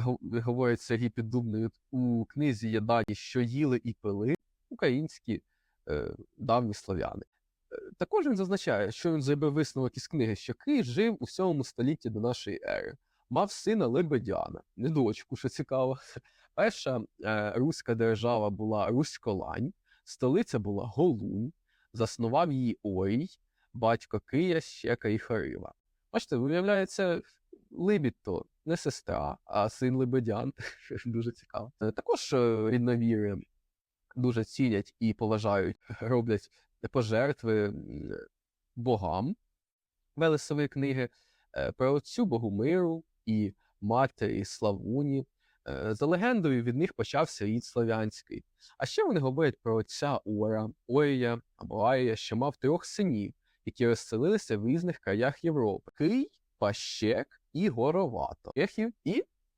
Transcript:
го- говорить Сергій Піддубний у книзі є дані, що їли і пили українські е, давні слов'яни. Е, Також він зазначає, що він зробив висновок із книги, що Кий жив у 7 столітті до нашої ери, мав сина Лебедяна, не дочку, що цікаво. Перша е, руська держава була Руськолань, столиця була Голунь, заснував її Орій, батько Кия, Щека і Харива. Бачите, виявляється, Либідь то не сестра, а син Лебедян. Дуже цікаво. Е, Також е, рідновіри дуже цінять і поважають, роблять пожертви богам. Велесові книги е, про отцю Богомиру і матері Славуні. За легендою, від них почався рід слов'янський. А ще вони говорять про отця Ора, Орія або Арія, що мав трьох синів, які розселилися в різних краях Європи: Кий, Пащек і Горовато, Чехів і